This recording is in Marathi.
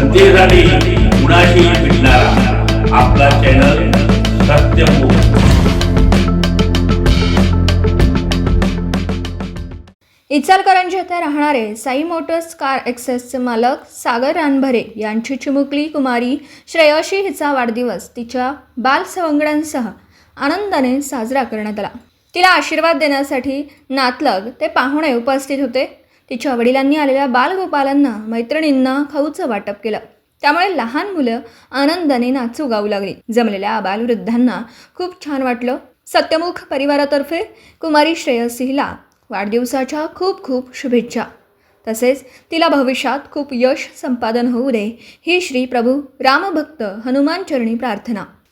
जनतेसाठी कुणाशी भेटणारा. आपला चॅनल सत्यमुख इचलकरंजी येथे राहणारे साई मोटर्स कार एक्सेसचे मालक सागर रानभरे यांची चिमुकली कुमारी श्रेयशी हिचा वाढदिवस तिच्या बालसवंगड्यांसह आनंदाने साजरा करण्यात आला. तिला आशीर्वाद देण्यासाठी नातलग ते पाहुणे उपस्थित होते. तिच्या वडिलांनी आलेल्या बालगोपालांना मैत्रिणींना खाऊचं वाटप केलं. त्यामुळे लहान मुलं आनंदाने नाचू गाऊ लागली. जमलेल्या बालवृद्धांना खूप छान वाटलं. सत्यमुख परिवारातर्फे कुमारी श्रेयसी हिला वाढदिवसाच्या खूप खूप शुभेच्छा. तसेच तिला भविष्यात खूप यश संपादन होऊ दे ही श्री प्रभू रामभक्त हनुमान चरणी प्रार्थना.